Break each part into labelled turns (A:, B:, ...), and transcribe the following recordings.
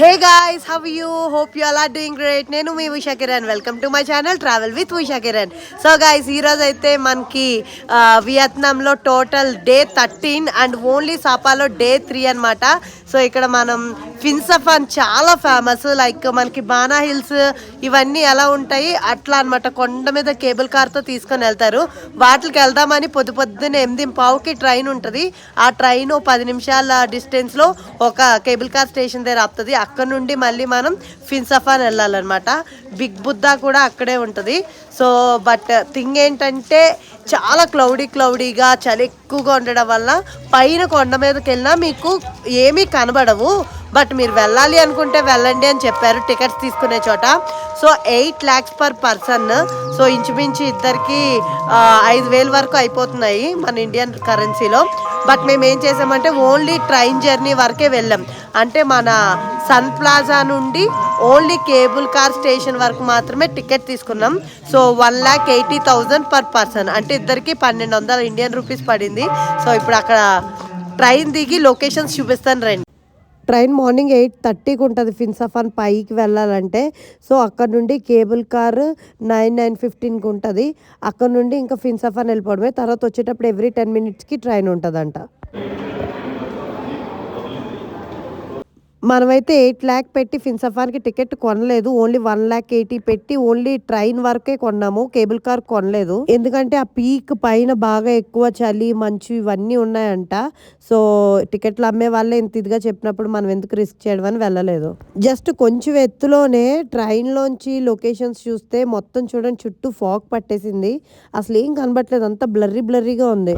A: Hey guys how you hope you all doing great నేను మీ Usha Kiran. Welcome to my channel travel with Usha Kiran. So guys ఈరోజు అయితే మనకి ఆ, వియత్నాంలో total day thirteen and only సాపాలో day three అన్నమాట. So ఇక్కడ మనం ఫిన్సఫాన్ చాలా famous like మనకి బానా హిల్స్ ఇవన్నీ ఎలా ఉంటాయి? అట్లా అనమాట కొండ మీద కేబుల్ కార్తో తీసుకొని వెళ్తారు. వాటికి వెళ్దామని పొద్దు పొద్దున్న ఎనిమిది పావుకి ట్రైన్ ఉంటుంది. ఆ ట్రైన్ పది నిమిషాల డిస్టెన్స్లో ఒక కేబుల్ కార్ స్టేషన్ దగ్గర ఆపుతుంది. అక్కడ నుండి మళ్ళీ మనం ఫిన్సఫాన్ వెళ్ళాలన్నమాట. బిగ్ బుద్ధా కూడా అక్కడే ఉంటుంది. సో బట్ థింగ్ ఏంటంటే చాలా క్లౌడీ క్లౌడీగా చలి ఎక్కువగా ఉండడం వల్ల పైన కొండ మీదకి వెళ్ళినా మీకు ఏమీ కనబడవు. బట్ మీరు వెళ్ళాలి అనుకుంటే వెళ్ళండి అని చెప్పారు టికెట్స్ తీసుకునే చోట. So eight lakhs per person so ఇంచుమించు ఇద్దరికి ఐదు వేలు వరకు అయిపోతున్నాయి మన ఇండియన్ కరెన్సీలో బట్ మేము ఏం చేసామంటే ఓన్లీ ట్రైన్ జర్నీ వరకే వెళ్ళాం. అంటే మన సన్ ప్లాజా నుండి ఓన్లీ కేబుల్ కార్ స్టేషన్ వరకు మాత్రమే టికెట్ తీసుకున్నాం. So one lakh eighty thousand per person. అంటే ఇద్దరికి పన్నెండు వందల ఇండియన్ రూపీస్ పడింది. సో ఇప్పుడు అక్కడ ట్రైన్ దిగి లొకేషన్స్ చూపిస్తాను రండి. ట్రైన్ మార్నింగ్ ఎయిట్ థర్టీకి ఉంటుంది ఫిన్సఫాన్ పైకి వెళ్ళాలంటే. సో అక్కడ నుండి కేబుల్ కార్ నైన్ నైన్ ఫిఫ్టీన్కి ఉంటుంది. అక్కడ నుండి ఇంకా ఫిన్సఫాన్ వెళ్ళిపోవడమే. తర్వాత వచ్చేటప్పుడు ఎవ్రీ టెన్ మినిట్స్కి ట్రైన్ ఉంటుందంట. మనమైతే ఎయిట్ ల్యాక్ పెట్టి ఫిన్సఫాన్కి టికెట్ కొనలేదు. ఓన్లీ వన్ ల్యాక్ ఎయిటీ పెట్టి ఓన్లీ ట్రైన్ వరకే కొన్నాము. కేబుల్ కార్ కొనలేదు. ఎందుకంటే ఆ పీక్ పైన బాగా ఎక్కువ చలి మంచు ఇవన్నీ ఉన్నాయంట. సో టికెట్లు అమ్మే వాళ్ళే ఇంత ఇదిగా చెప్పినప్పుడు మనం ఎందుకు రిస్క్ చేయడం అని వెళ్ళలేదు. జస్ట్ కొంచెం ఎత్తులోనే ట్రైన్లోంచి లొకేషన్స్ చూస్తే మొత్తం చూడండి చుట్టూ ఫాగ్ పట్టేసింది. అసలు ఏం కనబట్లేదు అంతా బ్లర్రీ బ్లర్రీగా ఉంది.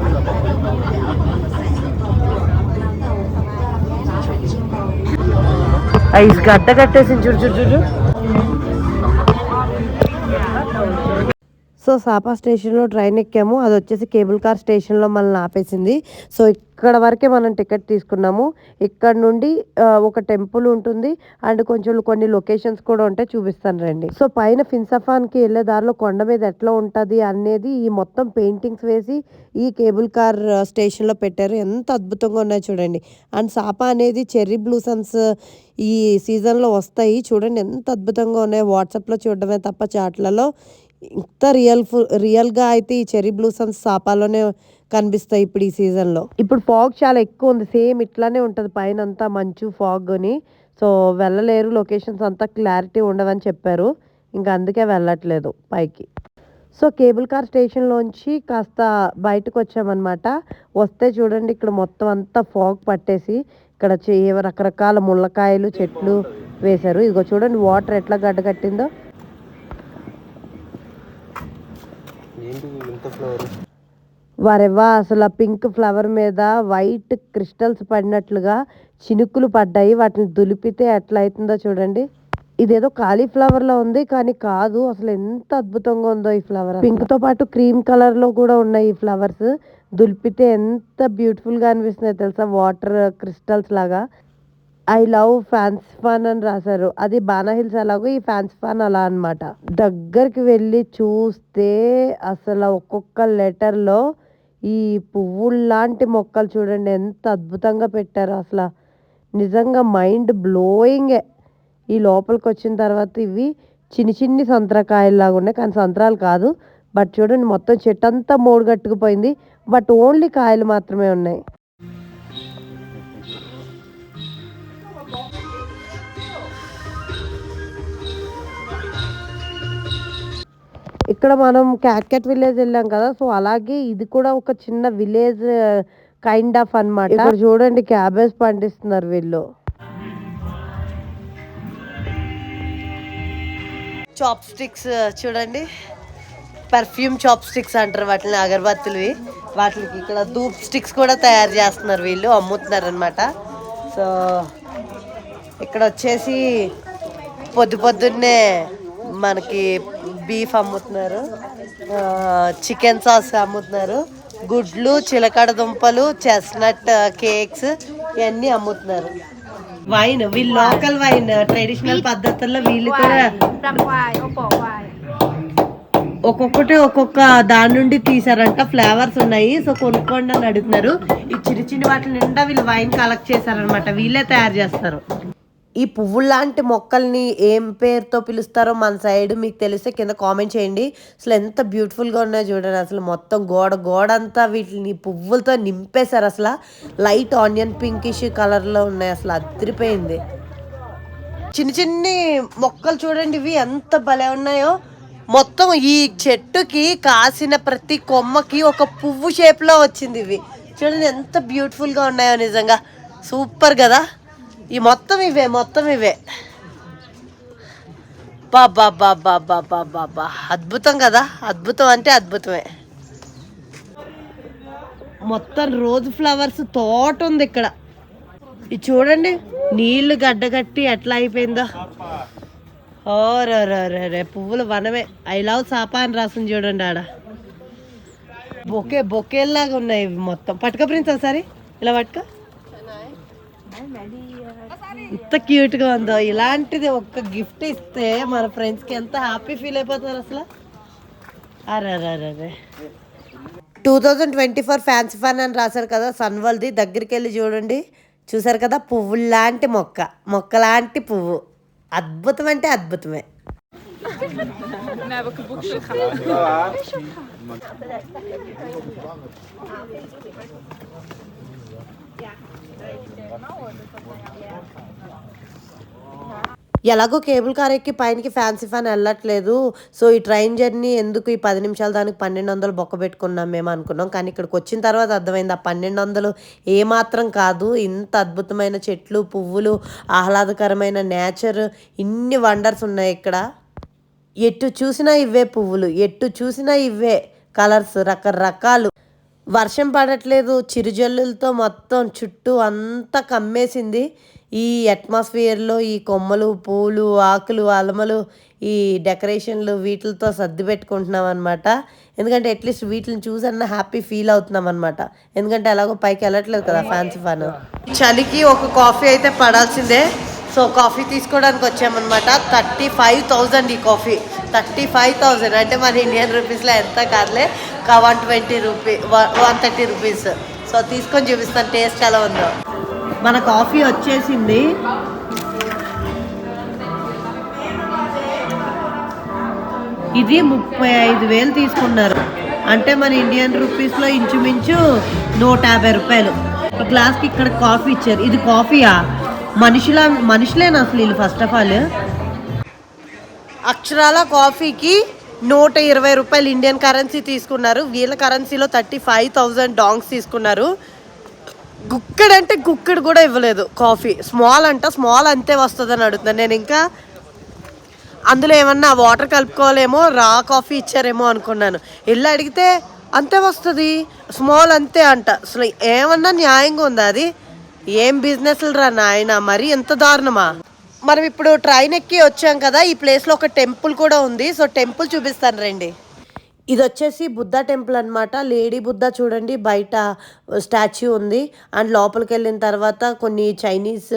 A: ఐస్ గడ్డ కట్టేసి చూడు చూడు చూడు. సో సాపా స్టేషన్లో ట్రైన్ ఎక్కాము. అది వచ్చేసి కేబుల్ కార్ స్టేషన్లో మనల్ని ఆపేసింది. సో ఇక్కడ వరకే మనం టికెట్ తీసుకున్నాము. ఇక్కడ నుండి ఒక టెంపుల్ ఉంటుంది. అండ్ కొంచెం కొన్ని లొకేషన్స్ కూడా ఉంటాయి చూపిస్తాను రండి. సో పైన ఫిన్సఫాన్కి వెళ్ళే దారిలో కొండ మీద ఎట్లా ఉంటుంది అనేది ఈ మొత్తం పెయింటింగ్స్ వేసి ఈ కేబుల్ కార్ స్టేషన్లో పెట్టారు. ఎంత అద్భుతంగా ఉన్నాయి చూడండి. అండ్ సాపా అనేది చెర్రీ బ్లూసమ్స్ ఈ సీజన్లో వస్తాయి. చూడండి ఎంత అద్భుతంగా ఉన్నాయి. వాట్సాప్లో చూడడమే తప్ప చాట్లలో ఇంత రియల్ ఫుల్ రియల్గా అయితే ఈ చెరీ బ్లూసమ్స్ సాపాలోనే కనిపిస్తాయి ఇప్పుడు ఈ సీజన్లో. ఇప్పుడు ఫాగ్ చాలా ఎక్కువ ఉంది. సేమ్ ఇట్లానే ఉంటుంది. పైన అంతా మంచు ఫాగ్ అని సో వెళ్ళలేరు. లొకేషన్స్ అంతా క్లారిటీ ఉండవని చెప్పారు. ఇంకా అందుకే వెళ్ళట్లేదు పైకి. సో కేబుల్ కార్ స్టేషన్లోంచి కాస్త బయటకు వచ్చామన్నమాట వస్తే చూడండి ఇక్కడ మొత్తం అంతా ఫాగ్ పట్టేసి ఇక్కడ చే- రకరకాల ముళ్ళకాయలు చెట్లు వేశారు. ఇదిగో చూడండి వాటర్ ఎట్లా గడ్డ
B: కట్టిందో ఇంత ఫ్లవర్
A: వారెవ్వా అసలు ఆ పింక్ ఫ్లవర్ మీద వైట్ క్రిస్టల్స్ పడినట్లుగా చినుకులు పడ్డాయి. వాటిని దులిపితే ఎట్లా అవుతుందో చూడండి. ఇదేదో కాలీఫ్లవర్లో ఉంది కానీ కాదు అసలు ఎంత అద్భుతంగా ఉందో ఈ ఫ్లవర్ పింక్తో పాటు క్రీమ్ కలర్లో కూడా ఉన్నాయి ఈ ఫ్లవర్స్ దులిపితే ఎంత బ్యూటిఫుల్గా అనిపిస్తున్నాయి తెలుసా? వాటర్ క్రిస్టల్స్ లాగా. ఐ లవ్ ఫ్యాన్స్ ఫాన్ అని రాశారు. అది బానా హిల్స్ అలాగో ఈ ఫ్యాన్స్ ఫాన్ అలా అనమాట దగ్గరికి వెళ్ళి చూస్తే అసలు ఒక్కొక్క లెటర్లో ఈ పువ్వుల్లాంటి మొక్కలు చూడండి ఎంత అద్భుతంగా పెట్టారు అసలు. నిజంగా మైండ్ బ్లోయింగే ఈ లోపలికి వచ్చిన తర్వాత ఇవి చిన్ని చిన్ని సంతరకాయల్లాగా ఉన్నాయి. కానీ సంతరాలు కాదు. బట్ చూడండి మొత్తం చెట్టు అంతా మూడు కట్టుకుపోయింది. బట్ ఓన్లీ కాయలు మాత్రమే ఉన్నాయి. ఇక్కడ మనం క్యాట్కెట్ విలేజ్ వెళ్ళాం కదా సో అలాగే ఇది కూడా ఒక చిన్న విలేజ్ కైండ్ ఆఫ్ అన్నమాట. ఇక్కడ చూడండి క్యాబేజ్ పండిస్తున్నారు వీళ్ళు. చాప్ స్టిక్స్ చూడండి. పర్ఫ్యూమ్ చాప్ స్టిక్స్ అంటారు వాటిని అగరబత్తులవి. వాటికి ఇక్కడ ధూప్ స్టిక్స్ కూడా తయారు చేస్తున్నారు వీళ్ళు అమ్ముతున్నారు అనమాట సో ఇక్కడ వచ్చేసి పొద్దు పొద్దున్నే మనకి బీఫ్ అమ్ముతున్నారు. చికెన్ సాస్ అమ్ముతున్నారు. గుడ్లు చిలకడ దుంపలు చెస్నట్ కేక్స్ ఇవన్నీ అమ్ముతున్నారు. వైన్ వీళ్ళు లోకల్ వైన్ ట్రెడిషనల్ పద్ధతుల్లో వీళ్ళు కూడా ఒక్కొక్కటి ఒక్కొక్క దాని నుండి తీసారంట ఫ్లేవర్స్ ఉన్నాయి. సో కొనుక్కోండి అని అడుగుతున్నారు. ఈ చిన్న చిన్న వాటి నిండా వీళ్ళు వైన్ కలెక్ట్ చేశారనమాట వీళ్ళే తయారు చేస్తారు. ఈ పువ్వులాంటి మొక్కల్ని ఏం పేరుతో పిలుస్తారో మన సైడ్ మీకు తెలిస్తే కింద కామెంట్ చేయండి. అసలు ఎంత బ్యూటిఫుల్గా ఉన్నాయో చూడండి. అసలు మొత్తం గోడ గోడ అంతా వీటిని పువ్వులతో నింపేశారు అసలు. లైట్ ఆనియన్ పింకిష్ కలర్లో ఉన్నాయి. అసలు అదిరిపోయింది. చిన్న చిన్ని మొక్కలు చూడండి. ఇవి ఎంత భలే ఉన్నాయో. మొత్తం ఈ చెట్టుకి కాసిన ప్రతి కొమ్మకి ఒక పువ్వు షేప్లో వచ్చింది ఇవి. చూడండి ఎంత బ్యూటిఫుల్గా ఉన్నాయో నిజంగా. సూపర్ కదా. ఈ మొత్తం ఇవే మొత్తం ఇవే. బాబా బాబా బాబా బాబా అద్భుతం కదా? అద్భుతం అంటే అద్భుతమే. మొత్తం రోజ్ ఫ్లవర్స్ తోట ఉంది ఇక్కడ. ఇది చూడండి నీళ్ళు గడ్డగట్టి ఎట్లా అయిపోయిందో. ఓ పువ్వులు రే రే వనమే. ఐ లవ్ సాపా అని రాసింది చూడండి ఆడ. బొకే బొకేలాగా ఉన్నాయి మొత్తం. పట్టుక ప్రిన్స్ ఒకసారి ఇలా పట్టుక ఎంత క్యూట్గా ఉందో. ఇలాంటిది ఒక్క గిఫ్ట్ ఇస్తే మన ఫ్రెండ్స్కి ఎంత హ్యాపీ ఫీల్ అయిపోతారు అసలు? అరే two thousand twenty four Fansipan అని రాశారు కదా సన్వల్ది. దగ్గరికి వెళ్ళి చూడండి. చూసారు కదా? పువ్వు లాంటి మొక్క. మొక్క లాంటి పువ్వు. అద్భుతం అంటే అద్భుతమే. ఎలాగో కేబుల్ కార్ ఎక్కి పైనకి ఫ్యాన్సీ ఫ్యాన్ వెళ్ళట్లేదు. సో ఈ ట్రైన్ జర్నీ ఎందుకు ఈ పది నిమిషాలు దానికి పన్నెండు వందలు బొక్క పెట్టుకున్నాం మేము అనుకున్నాం. కానీ ఇక్కడికి వచ్చిన తర్వాత అర్థమైంది ఆ పన్నెండు వందలు ఏమాత్రం కాదు. ఇంత అద్భుతమైన చెట్లు పువ్వులు ఆహ్లాదకరమైన నేచర్ ఇన్ని వండర్స్ ఉన్నాయి ఇక్కడ. ఎటు చూసినా ఇవే పువ్వులు ఎటు చూసినా ఇవే కలర్స్ రకరకాలు. వర్షం పడట్లేదు చిరుజల్లులతో మొత్తం చుట్టూ అంతా కమ్మేసింది. ఈ అట్మాస్ఫియర్లో ఈ కొమ్మలు పూలు ఆకులు అలమలు ఈ డెకరేషన్లు వీటితో సర్ది పెట్టుకుంటున్నాం అనమాట ఎందుకంటే అట్లీస్ట్ వీటిని చూసన్నా హ్యాపీ ఫీల్ అవుతున్నాం అనమాట ఎందుకంటే ఎలాగో పైకి వెళ్ళట్లేదు కదా ఫ్యాన్సీ ఫ్యాన్ చలికి ఒక కాఫీ అయితే పడాల్సిందే. సో కాఫీ తీసుకోవడానికి వచ్చామన్నమాట. థర్టీ ఫైవ్ థౌజండ్ ఈ కాఫీ థర్టీ ఫైవ్ థౌజండ్ అంటే మన ఇండియన్ రూపీస్లో ఎంత కాదులే. One twenty rupee one thirty rupees. So తీసుకొని చూపిస్తాను టేస్ట్ ఎలా ఉందో. మన కాఫీ వచ్చేసింది. ఇది ముప్పై ఐదు వేలు తీసుకున్నారు. అంటే మన ఇండియన్ రూపీస్లో ఇంచుమించు నూట యాభై రూపాయలు. ఈ గ్లాస్కి ఇక్కడ కాఫీ ఇచ్చారు. ఇది కాఫీయా? మనుషుల మనుషులేనా అసలు వీళ్ళు ఫస్ట్ ఆఫ్ ఆల్ అక్షరాల కాఫీకి నూట ఇరవై రూపాయలు ఇండియన్ కరెన్సీ తీసుకున్నారు. వీళ్ళ కరెన్సీలో థర్టీ ఫైవ్ థౌజండ్ డాంగ్స్ తీసుకున్నారు. గుక్కడు అంటే గుక్కడు కూడా ఇవ్వలేదు కాఫీ. స్మాల్ అంట స్మాల్ అంతే వస్తుందని అడుగుతున్నాను. నేను ఇంకా అందులో ఏమన్నా వాటర్ కలుపుకోవాలేమో రా కాఫీ ఇచ్చారేమో అనుకున్నాను. వెళ్ళి అడిగితే అంతే వస్తుంది. స్మాల్ అంతే అంట. అసలు ఏమన్నా న్యాయంగా ఉందా అది? ఏం బిజినెస్లు రా నాయన మరి ఎంత దారుణమా? మనం ఇప్పుడు ట్రైన్ ఎక్కి వచ్చాం కదా ఈ ప్లేస్లో ఒక టెంపుల్ కూడా ఉంది. సో టెంపుల్ చూపిస్తాను రండి. ఇది వచ్చేసి బుద్ధ టెంపుల్ అన్నమాట. లేడీ బుద్ధ చూడండి బయట స్టాచ్యూ ఉంది. అండ్ లోపలికి వెళ్ళిన తర్వాత కొన్ని చైనీస్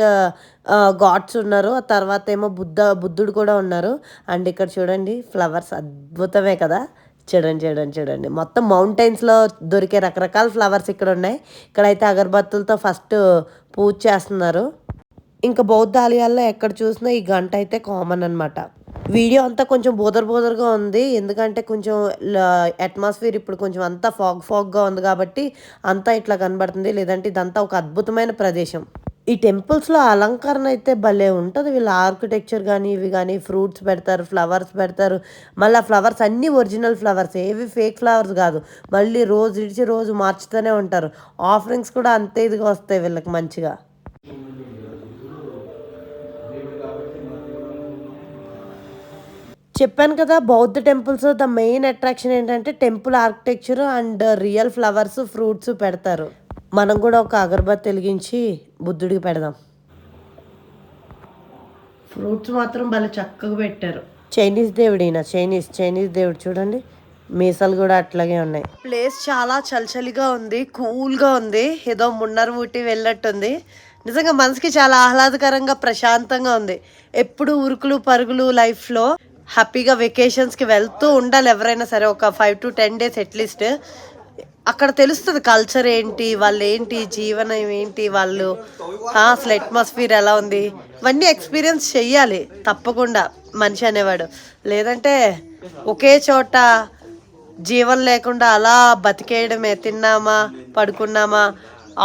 A: గాడ్స్ ఉన్నారు. ఆ తర్వాత ఏమో బుద్ధ బుద్ధుడు కూడా ఉన్నారు. అండ్ ఇక్కడ చూడండి ఫ్లవర్స్ అద్భుతమే కదా. చూడండి చూడండి చూడండి. మొత్తం మౌంటైన్స్లో దొరికే రకరకాల ఫ్లవర్స్ ఇక్కడ ఉన్నాయి. ఇక్కడైతే అగరబత్తులతో ఫస్ట్ పూజ చేస్తున్నారు. ఇంకా బౌద్ధ ఆలయాల్లో ఎక్కడ చూసినా ఈ గంట అయితే కామన్ అన్నమాట. వీడియో అంతా కొంచెం బోదర్ బోదర్గా ఉంది. ఎందుకంటే కొంచెం అట్మాస్ఫియర్ ఇప్పుడు కొంచెం అంతా ఫాగ్ ఫాగ్గా ఉంది కాబట్టి అంతా ఇట్లా కనబడుతుంది. లేదంటే ఇదంతా ఒక అద్భుతమైన ప్రదేశం. ఈ టెంపుల్స్లో అలంకరణ అయితే భలే ఉంటుంది. వీళ్ళ ఆర్కిటెక్చర్ కానీ ఇవి కానీ ఫ్రూట్స్ పెడతారు ఫ్లవర్స్ పెడతారు. మళ్ళీ ఫ్లవర్స్ అన్నీ ఒరిజినల్ ఫ్లవర్స్ ఏవి ఫేక్ ఫ్లవర్స్ కాదు. మళ్ళీ రోజు ఇడిచి రోజు మార్చుతూనే ఉంటారు. ఆఫరింగ్స్ కూడా అంతే ఇదిగా వస్తాయి వీళ్ళకి మంచిగా. చెప్పాను కదా బౌద్ధ టెంపుల్స్ ద మెయిన్ అట్రాక్షన్ ఏంటంటే temple architecture and real flowers fruits పెడతారు. మనం కూడా ఒక అగరబత్తి వెలిగించి బుద్ధుడికి పెడదాం. ఫ్రూట్స్ మాత్రం భలే చక్కగా పెట్టారు. చైనీస్ దేవుడు ఈయన చైనీస్ చైనీస్ దేవుడు చూడండి. మీసాలు కూడా అట్లాగే ఉన్నాయి. ప్లేస్ చాలా చలిచలిగా ఉంది కూల్గా ఉంది. ఏదో మున్నర్ ఊటి వెళ్ళట్టుంది నిజంగా మనసుకి చాలా ఆహ్లాదకరంగా ప్రశాంతంగా ఉంది. ఎప్పుడు ఉరుకులు పరుగులు లైఫ్లో హ్యాపీగా వెకేషన్స్కి వెళ్తూ ఉండాలి ఎవరైనా సరే ఒక five to ten days at least అక్కడ తెలుస్తుంది కల్చర్ ఏంటి వాళ్ళు ఏంటి జీవనం ఏంటి వాళ్ళు అసలు అట్మాస్ఫియర్ ఎలా ఉంది? ఇవన్నీ ఎక్స్పీరియన్స్ చెయ్యాలి తప్పకుండా మనిషి అనేవాడు. లేదంటే ఒకే చోట జీవం లేకుండా అలా బతికేయడమే. తిన్నామా పడుకున్నామా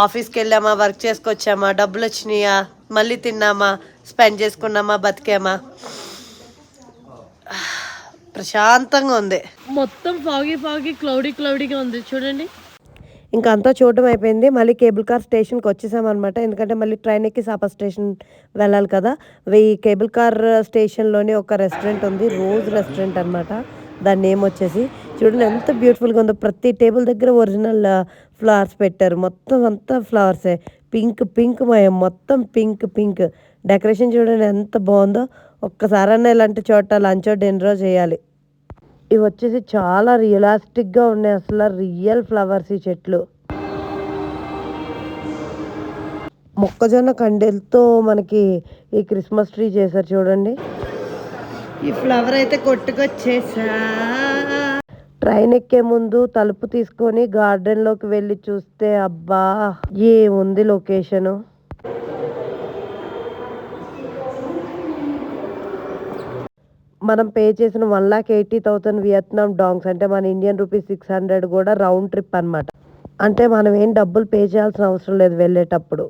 A: ఆఫీస్కి వెళ్ళామా వర్క్ చేసుకొచ్చామా డబ్బులు వచ్చినాయా మళ్ళీ తిన్నామా స్పెండ్ చేసుకున్నామా బతికామా? ప్రశాంతంగా ఉంది. మొత్తం ఫాగీ ఫాగీ క్లౌడీ క్లౌడీగా ఉంది. చూడండి. ఇంకా అంతా చూడడం అయిపోయింది. మళ్ళీ కేబుల్ కార్ స్టేషన్కి వచ్చేసామన్నమాట ఎందుకంటే మళ్ళీ ట్రైన్ ఎక్కి సాపా స్టేషన్ వెళ్ళాలి కదా. ఈ కేబుల్ కార్ స్టేషన్లోనే ఒక రెస్టారెంట్ ఉంది. రోజ్ రెస్టారెంట్ అన్నమాట. దాని నేమ్ వచ్చేసి చూడండి ఎంత బ్యూటిఫుల్గా ఉందో. ప్రతి టేబుల్ దగ్గర ఒరిజినల్ ఫ్లవర్స్ పెట్టారు. మొత్తం అంతా ఫ్లవర్సే. పింక్ పింక్ మయం. మొత్తం పింక్ పింక్. డెకరేషన్ చూడండి ఎంత బాగుందో. ఒక్కసారన్నా ఇలాంటి చోట లంచ్ డిన్నర్ చేయాలి. ఇవి వచ్చేసి చాలా రియలాస్టిక్గా ఉన్నాయి అసలు రియల్ ఫ్లవర్స్ ఈ చెట్లు. మొక్కజొన్న కండెలతో మనకి ఈ క్రిస్మస్ ట్రీ చేశారు చూడండి. ఈ ఫ్లవర్ అయితే కొట్టుకొచ్చేసా. ట్రైన్ ఎక్కే ముందు తలుపు తీసుకొని గార్డెన్లోకి వెళ్ళి చూస్తే అబ్బా ఏముంది లొకేషను మనం పే చేసిన one lakh eighty thousand Vietnam dongs అంటే మన ఇండియన్ రూపీస్ సిక్స్ హండ్రెడ్ కూడా రౌండ్ ట్రిప్ అనమాట అంటే మనం ఏం డబ్బులు పే చేయాల్సిన అవసరం లేదు వెళ్ళేటప్పుడు.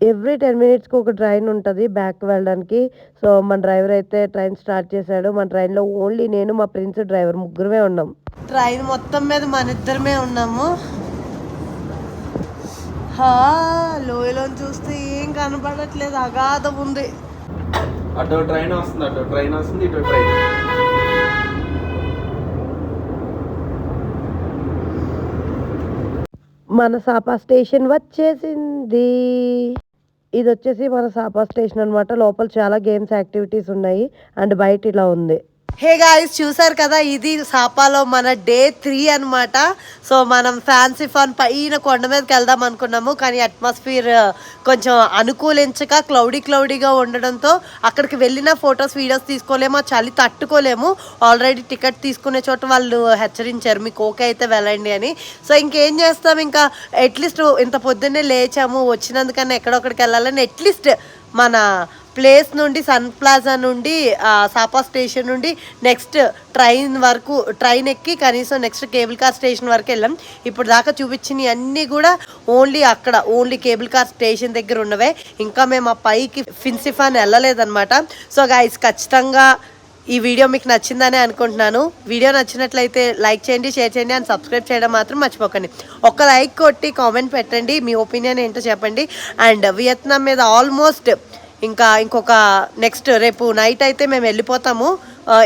A: ఎవ్రీ టెన్ మినిట్స్కి ఒక ట్రైన్ ఉంటుంది బ్యాక్ వెళ్ళడానికి. సో మన డ్రైవర్ అయితే ట్రైన్ స్టార్ట్ చేశాడు. మన ట్రైన్లో ఓన్లీ నేను మా ప్రిన్స్ డ్రైవర్ ముగ్గురమే ఉన్నాం. ట్రైన్ మొత్తం మీద మన ఇద్దరమే ఉన్నాము. లోయలో చూస్తే ఏం కనపడట్లేదు అగాధం ఉంది.
B: అటు ట్రైన్ వస్తుంది అటు ట్రైన్ వస్తుంది ఇటు ట్రైన్.
A: మన సాపా స్టేషన్ వచ్చేసింది. ఇది వచ్చేసి మన సాపా స్టేషన్ అన్నమాట. లోపల చాలా గేమ్స్ యాక్టివిటీస్ ఉన్నాయి. అండ్ బయట ఇలా ఉంది. హే గాయస్ చూసారు కదా? ఇది సాపాలో మన డే త్రీ అన్నమాట. సో మనం ఫ్యాన్సీ ఫన్ పైన కొండ మీదకి వెళ్దాం అనుకున్నాము. కానీ అట్మాస్ఫియర్ uh, కొంచెం అనుకూలించక క్లౌడీ క్లౌడీగా ఉండడంతో అక్కడికి వెళ్ళిన ఫొటోస్ వీడియోస్ తీసుకోలేము. ఆ చలి తట్టుకోలేము. ఆల్రెడీ టికెట్ తీసుకునే చోట వాళ్ళు హెచ్చరించారు మీకు ఓకే అయితే వెళ్ళండి అని. సో ఇంకేం చేస్తాం? ఇంకా అట్లీస్ట్ ఇంత పొద్దున్నే లేచాము. వచ్చినందుకన్నా ఎక్కడొక్కడికి వెళ్ళాలని అట్లీస్ట్ మన ప్లేస్ నుండి సన్ ప్లాజా నుండి సాపా స్టేషన్ నుండి నెక్స్ట్ ట్రైన్ వరకు ట్రైన్ ఎక్కి కనీసం నెక్స్ట్ కేబుల్ కార్ స్టేషన్ వరకు వెళ్ళాం. ఇప్పుడు దాకా చూపించినవి అన్నీ కూడా ఓన్లీ అక్కడ ఓన్లీ కేబుల్ కార్ స్టేషన్ దగ్గర ఉన్నవే. ఇంకా మేము ఆ పైకి ఫిన్సిఫాన్ వెళ్ళలేదన్నమాట. సో గాయస్ ఖచ్చితంగా ఈ వీడియో మీకు నచ్చిందని అనుకుంటున్నాను. వీడియో నచ్చినట్లయితే లైక్ చేయండి షేర్ చేయండి అండ్ సబ్స్క్రైబ్ చేయడం మాత్రం మర్చిపోకండి. ఒక లైక్ కొట్టి కామెంట్ పెట్టండి మీ ఒపీనియన్ ఏంటో చెప్పండి. అండ్ వియత్నాం మీద ఆల్మోస్ట్ ఇంకా ఇంకొక నెక్స్ట్ రేపు నైట్ అయితే మేము వెళ్ళిపోతాము.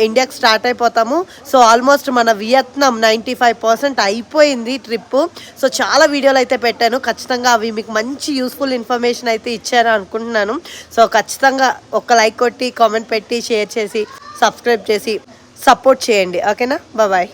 A: ఇండియాకి స్టార్ట్ అయిపోతాము. సో ఆల్మోస్ట్ మన వియత్నాం నైంటీ ఫైవ్ పర్సెంట్ అయిపోయింది ట్రిప్ సో చాలా వీడియోలు అయితే పెట్టాను. ఖచ్చితంగా అవి మీకు మంచి యూస్ఫుల్ ఇన్ఫర్మేషన్ అయితే ఇచ్చారు అనుకుంటున్నాను. సో ఖచ్చితంగా ఒక లైక్ కొట్టి కామెంట్ పెట్టి షేర్ చేసి సబ్స్క్రైబ్ చేసి సపోర్ట్ చేయండి. ఓకేనా బాయ్